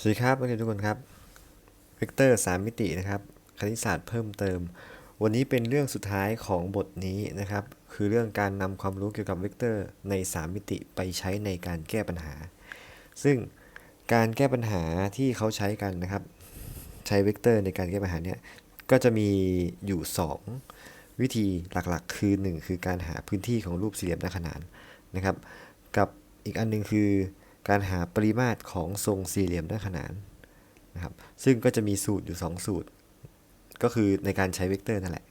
สวัสดีครับนักเรียนทุกคนครับเวกเตอร์ 3 มิตินะครับ คณิตศาสตร์เพิ่มเติม วันนี้เป็นเรื่องสุดท้ายของบทนี้นะครับ คือเรื่องการนำความรู้เกี่ยวกับเวกเตอร์ใน 3 มิติไปใช้ในการแก้ปัญหา ซึ่งการแก้ปัญหาที่เขาใช้กันนะครับ ใช้เวกเตอร์ในการแก้ปัญหาเนี่ยก็จะมีอยู่ 2 วิธีหลักๆ คือ 1 คือการหาพื้นที่ของรูปสี่เหลี่ยมด้านขนานนะครับ กับอีกอันหนึงคือ การหาปริมาตรของทรงสี่เหลี่ยมด้านขนานนะครับ ซึ่งก็จะมีสูตรอยู่ 2 สูตร ก็คือในการใช้เวกเตอร์นั่นแหละ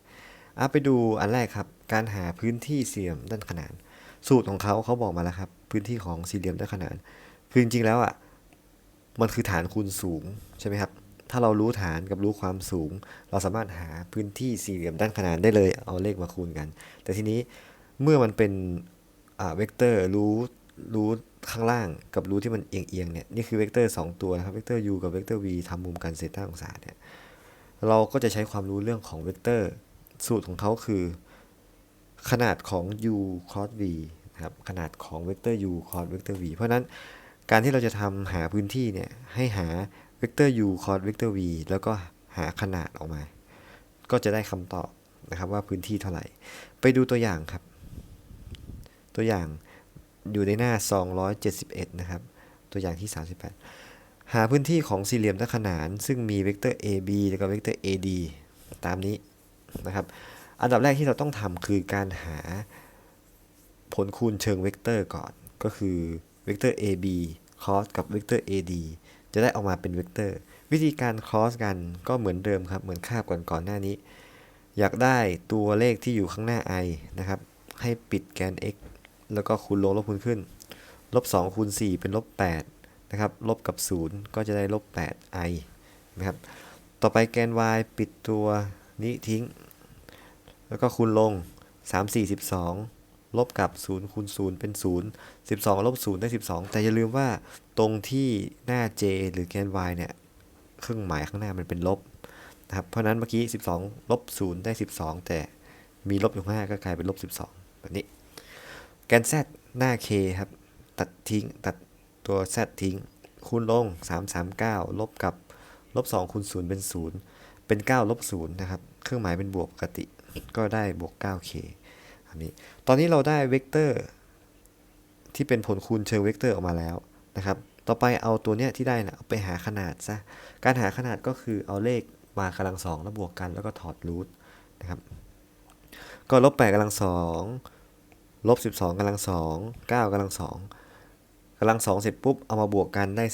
เอาไปดูอันแรกครับ การหาพื้นที่สี่เหลี่ยมด้านขนาน สูตรของเขาเขาบอกมาแล้วครับ พื้นที่ของสี่เหลี่ยมด้านขนาน คือจริงๆแล้วอะ มันคือฐานคูณสูงใช่ไหมครับ ถ้าเรารู้ฐานกับรู้ความสูง เราสามารถหาพื้นที่สี่เหลี่ยมด้านขนานได้เลย เอาเลขมาคูณกัน แต่ทีนี้เมื่อมันเป็นเวกเตอร์รู้ รู้ข้างล่างกับรู้ที่มันเอียงๆเนี่ยนี่คือเวกเตอร์สองตัวนะครับเวกเตอร์ u กับเวกเตอร์ v ทำมุมกันเซต้าองศาเนี่ยเราก็จะใช้ความรู้เรื่องของเวกเตอร์สูตรของเขาคือ ขนาดของ u cos v นะครับขนาดของเวกเตอร์ u cos เวกเตอร์ v เพราะนั้นการที่เราจะทำหาพื้นที่เนี่ยให้หาเวกเตอร์ u cos เวกเตอร์ v แล้วก็หาขนาดออกมา ก็จะได้คำตอบนะครับว่าพื้นที่เท่าไหร่ ไปดูตัวอย่างครับ ตัวอย่าง อยู่ในหน้า 271 นะครับ ตัวอย่างที่ 38 หาพื้นที่ของสี่เหลี่ยมด้านขนาน ซึ่งมีเวกเตอร์ AB แล้วก็เวกเตอร์ AD ตามนี้นะครับ อันดับแรกที่เราต้องทำคือการหาผลคูณเชิงเวกเตอร์ก่อน ก็คือเวกเตอร์ AB cross กับเวกเตอร์ AD จะได้ออกมาเป็นเวกเตอร์ วิธีการ cross กันก็เหมือนเดิมครับ เหมือนคาบก่อนก่อนหน้านี้ อยากได้ตัวเลขที่อยู่ข้างหน้า i นะครับ ให้ปิดแกน x แล้วก็คูณลงลบคูณขึ้น ลบ2คูณ4เป็นลบ8นะครับ ลบกับ 0 ก็จะได้ลบ8 i นะครับ ต่อไปแกน y ปิดตัวนี้ทิ้ง แล้วก็คูณลง 3 4 12 ลบกับ 0 คูณ 0 เป็น 0 12 ลบ 0 ได้ 12 แต่อย่าลืมว่าตรงที่หน้า j หรือแกน y เนี่ย เครื่องหมายข้างหน้ามันเป็นลบนะครับ เพราะนั้นเมื่อกี้ 12 ลบ 0 ได้ 12 แต่มีลบอยู่ข้างหน้าก็กลายเป็นลบ 12 แบบนี้ แกน z หน้า k ครับ ตัดทิ้ง ตัดตัว z ทิ้ง คูณลง 339 ลบกับ ลบ 2 คูณ 0 เป็น 0 เป็น 9 ลบ 0 นะครับ เครื่องหมายเป็นบวกปกติ ก็ได้บวก 9k อันนี้ ตอนนี้เราได้เวกเตอร์ ที่เป็นผลคูณเชิงเวกเตอร์ออกมาแล้วนะครับ ต่อไปเอาตัวเนี้ยที่ได้นะเอาไปหาขนาดซะ การหาขนาดก็คือเอาเลขมากำลังสองแล้วบวกกันแล้วก็ถอดรูทนะครับ ก็ลบ8กำลังสอง ลบ12กำลังสอง9กำลังสองกำลังสองเสร็จปุ๊บ เอามาบวกกันได้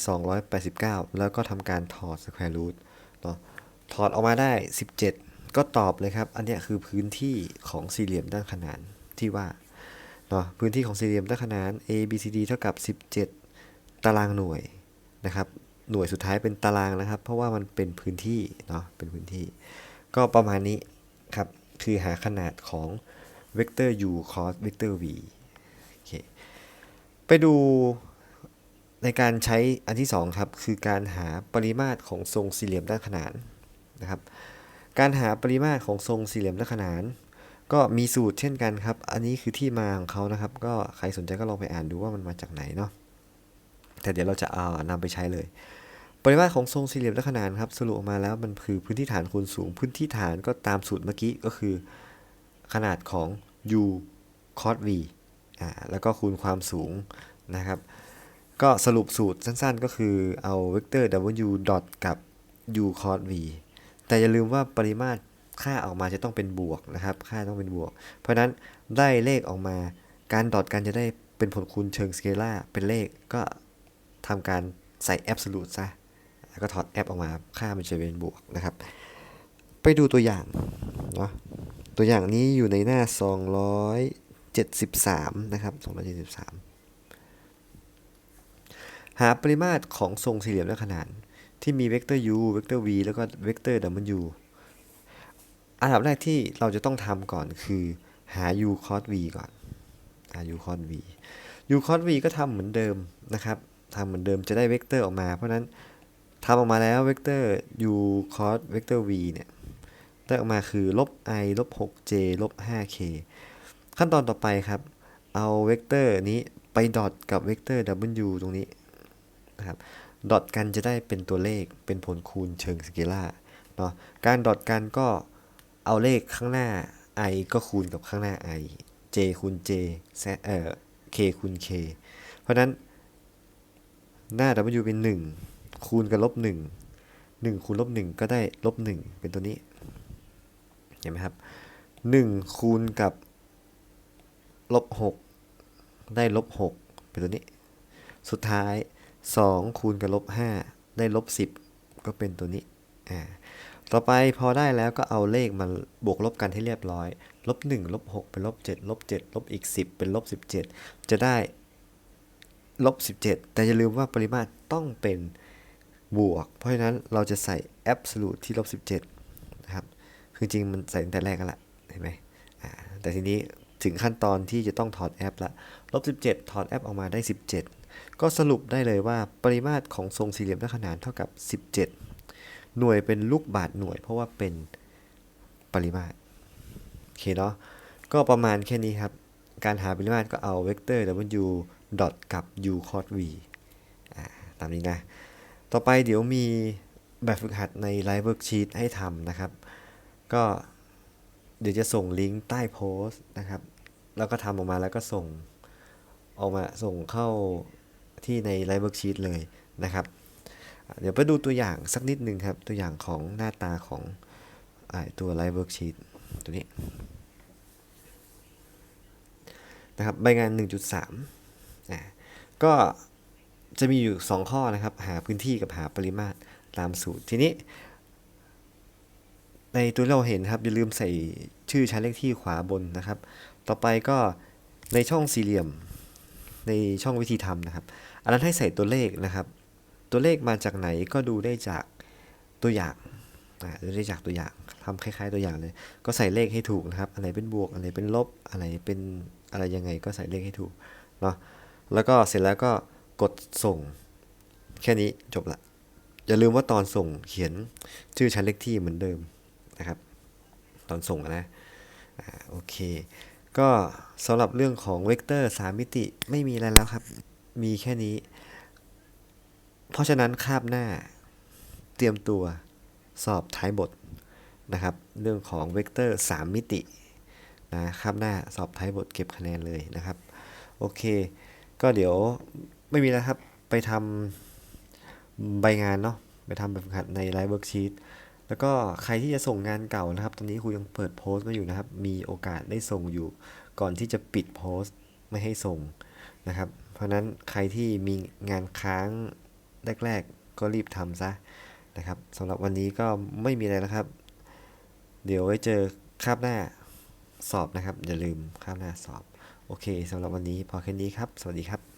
289 แล้วก็ทำการถอดสแควร์รูทเนาะถอดออกมาได้ 17 ก็ตอบเลยครับ อันนี้คือพื้นที่ของสี่เหลี่ยมด้านขนานที่ว่าเนาะพื้นที่ของสี่เหลี่ยมด้านขนาน A B C D เท่ากับ 17 ตารางหน่วยนะครับ หน่วยสุดท้ายเป็นตารางนะครับ เพราะว่ามันเป็นพื้นที่เนาะเป็นพื้นที่ ก็ประมาณนี้ครับคือหาขนาดของ เวกเตอร์ u cos เวกเตอร์ v โอเคไปดูในการใช้อันที่2ครับคือการหาปริมาตรของทรงสี่เหลี่ยมด้านขนานนะครับ การหาปริมาตรของทรงสี่เหลี่ยมด้านขนาน ก็มีสูตรเช่นกันครับ อันนี้คือที่มาของเขานะครับ ก็ใครสนใจก็ลองไปอ่านดูว่ามันมาจากไหนเนาะแต่เดี๋ยวเราจะเอานำไปใช้เลย ปริมาตรของทรงสี่เหลี่ยมด้านขนานครับสรุปออกมาแล้วมันคือพื้นที่ฐานคูณสูง พื้นที่ฐานก็ตามสูตรเมื่อกี้ก็คือ ขนาดของ u cos v อ่าแล้วก็คูณความสูงนะครับ ก็สรุปสูตรสั้นๆ ก็คือเอาเวกเตอร์ w dot กับ u cos v แต่อย่าลืมว่าปริมาตรค่าออกมาจะต้องเป็นบวกนะครับ ค่าต้องเป็นบวก เพราะนั้นได้เลขออกมาการดอทกันจะได้เป็นผลคูณเชิงสเกลาร์เป็นเลขก็ทำการใส่แอบสูตซะแล้วก็ถอดแอปออกมาค่ามันจะเป็นบวกนะครับ ไปดูตัวอย่างเนาะ ตัวอย่างนี้อยู่ในหน้า 273 นะครับ 273 หาปริมาตรของทรงสี่เหลี่ยมและขนานที่มีเวกเตอร์ u เวกเตอร์ v แล้วก็เวกเตอร์ w อันดับแรกที่เราจะต้องทำก่อนคือหา u cos v ก่อนหา u cos v u cos v ก็ทำเหมือนเดิมนะครับทำเหมือนเดิมจะได้เวกเตอร์ออกมา เพราะฉะนั้นทำออกมาแล้วเวกเตอร์ u cos เวกเตอร์ v เนี่ย ได้ออกมาคือลบ i ลบ 6j ลบ 5k ขั้นตอนต่อไปครับ เอาเวกเตอร์นี้ไปดอทกับเวกเตอร์ w ตรงนี้นะครับดอทกันจะได้เป็นตัวเลขเป็นผลคูณเชิงสเกลาร์เนาะการดอทกันก็เอาเลขข้างหน้า i ก็คูณกับข้างหน้า i j คูณ j z เอ่อ k คูณ k เพราะฉะนั้นหน้า w เป็น 1 คูณกับลบ 1 1 คูณลบ 1 ก็ได้ลบ 1 เป็นตัวนี้ เห็นไหมครับ1คูณกับลบ6ได้ลบ6เป็นตัวนี้ สุดท้าย 2 คูณกับลบ5ได้ลบ10 ก็เป็นตัวนี้อ่าต่อไปพอได้แล้วก็เอาเลขมาบวกลบกันให้เรียบร้อยลบ1ลบ6เป็นลบ7ลบ7ลบอีก 10 เป็นลบ17 จะได้ลบ17 แต่อย่าลืมว่าปริมาตรต้องเป็นบวก เพราะฉะนั้นเราจะใส่ absolute ที่ลบ17 คือจริงมันใส่ตั้งแต่แรกกันละเห็นไหมแต่ทีนี้ถึงขั้นตอนที่จะต้องถอดแอปละลบ 17 ถอดแอปออกมาได้ 17 ก็สรุปได้เลยว่าปริมาตรของทรงสี่เหลี่ยมด้านขนานเท่ากับ 17 หน่วยเป็นลูกบาทหน่วย เพราะว่าเป็นปริมาตรโอเคเนาะก็ประมาณแค่นี้ครับ การหาปริมาตรก็เอาเวกเตอร์ w ดอทกับ u cos v ตามนี้นะ ต่อไปเดี๋ยวมีแบบฝึกหัดในไลฟ์เวิร์กชีตให้ทำนะครับ ก็เดี๋ยวจะส่งลิงก์ใต้โพสต์นะครับ แล้วก็ทำออกมาแล้วก็ส่งออกมาส่งเข้าที่ในไลฟ์เวิร์กชีตเลยนะครับ เดี๋ยวไปดูตัวอย่างสักนิดหนึ่งครับ ตัวอย่างของหน้าตาของอตัวไลฟ์เวิร์กชีตตัวนี้นะครับใบงาน 1.3อ่าก็จะมีอยู่ 2 ข้อนะครับ หาพื้นที่กับหาปริมาตรตามสูตรทีนี้ ในตัวเราเห็นครับอย่าลืมใส่ชื่อชั้นเลขที่ขวาบนนะครับ ต่อไปก็ในช่องสี่เหลี่ยมในช่องวิธีทำนะครับ อันนั้นให้ใส่ตัวเลขนะครับ ตัวเลขมาจากไหนก็ดูได้จากตัวอย่างดูได้จากตัวอย่างทำคล้าย ๆ ตัวอย่างเลย ก็ใส่เลขให้ถูกนะครับ อะไรเป็นบวกอะไรเป็นลบอะไรเป็นอะไรยังไงก็ใส่เลขให้ถูกเนาะแล้วก็เสร็จแล้วก็กดส่ง แค่นี้จบละอย่าลืมว่าตอนส่งเขียนชื่อชั้นเลขที่เหมือนเดิม นะครับ ตอนส่งนะอโอเค ก็สำหรับเรื่องของเวกเตอร์3มิติไม่มีอะไรแล้วครับ มีแค่นี้ เพราะฉะนั้นคาบหน้า เตรียมตัวสอบท้ายบทนะครับ เรื่องของเวกเตอร์3มิตินะคาบหน้าสอบท้ายบทเก็บคะแนนเลยนะครับ โอเค ก็เดี๋ยวไม่มีแล้วครับ ไปทำใบงานเนาะไปทำแบบฝึกหัดในไลฟ์เวิร์กชีต แล้วก็ใครที่จะส่งงานเก่านะครับ ตอนนี้ครูยังเปิดโพสต์มาอยู่นะครับ มีโอกาสได้ส่งอยู่ ก่อนที่จะปิดโพสต์ไม่ให้ส่งนะครับ เพราะนั้นใครที่มีงานค้างแรกๆ ก็รีบทำซะนะครับสำหรับวันนี้ก็ไม่มีอะไรแล้วครับ เดี๋ยวไว้เจอคาบหน้าสอบนะครับ อย่าลืมคาบหน้าสอบ โอเคสำหรับวันนี้พอแค่นี้ครับ สวัสดีครับ